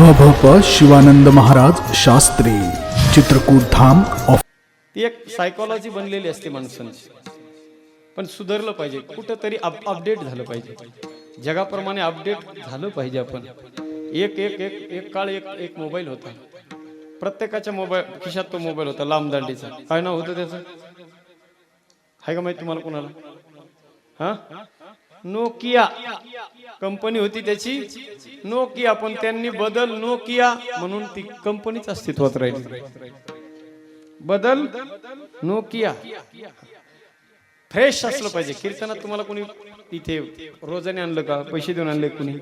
ह भ प शिवानंद महाराज शास्त्री चित्रकूट धाम ऑफ ती एक सायकोलॉजी बनलेली असते माणसांची. पण सुधारलं पाहिजे. कुठंतरी अप अपडेट झालं पाहिजे. जगाप्रमाणे अपडेट झालं पाहिजे आपण. एक एक एक एक काळ एक एक मोबाईल होता. प्रत्येकाच्या मोबाईल खिशात तो मोबाईल होता लांब दांडीचा. काय नाव होतं त्याचं? आहे का माहिती तुम्हाला कोणाला? हा? नोकिया कंपनी होती त्याची. नोकिया पण त्यांनी बदल नोकिया म्हणून ती कंपनीच अस्तित्वात राहिली. बदल नोकिया. फ्रेश असलं पाहिजे. कीर्तनात तुम्हाला कोणी इथे रोजाने आणलं का? पैसे देऊन आणले कोणी?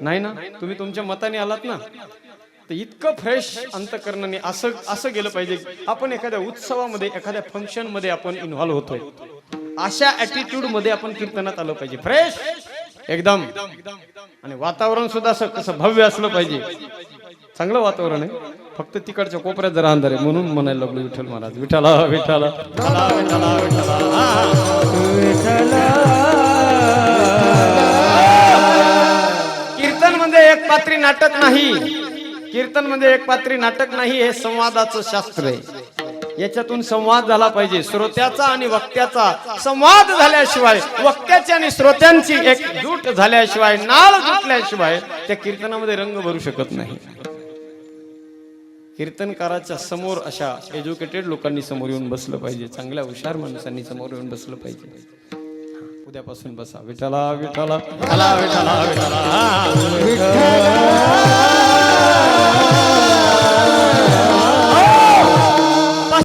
नाही ना? तुम्ही तुमच्या मताने आलात ना? तर इतकं फ्रेश अंतकरणाने असं असं गेलं पाहिजे. आपण एखाद्या उत्सवामध्ये एखाद्या फंक्शनमध्ये आपण इन्व्हॉल्व्ह होतोय. अशा ऍटिट्यूडमध्ये आपण कीर्तनात आलं पाहिजे. फ्रेश एकदम. आणि वातावरण सुद्धा असं कसं भव्य असलं पाहिजे. चांगलं वातावरण आहे. फक्त तिकडच्या कोपऱ्यात जरा अंधार आहे म्हणून म्हणायला लागलो विठ्ठल महाराज. विठाला विठाला विठाला विठाला विठाला कीर्तनमध्ये एक पात्री नाटक नाही. कीर्तनमध्ये एक पात्री नाटक नाही हे संवादाचं शास्त्र आहे. याच्यातून संवाद झाला पाहिजे. श्रोत्याचा आणि वक्त्याचा संवाद झाल्याशिवाय वक्त्याची आणि श्रोत्यांची एक जूट झाल्याशिवाय नाळ जुटल्याशिवाय त्या कीर्तनामध्ये रंग भरू शकत नाही. कीर्तनकाराच्या समोर अशा एज्युकेटेड लोकांनी समोर येऊन बसलं पाहिजे. चांगल्या हुशार माणसांनी समोर येऊन बसलं पाहिजे. उद्यापासून बसा. विठाला विठाला विठाला विठाला विठाला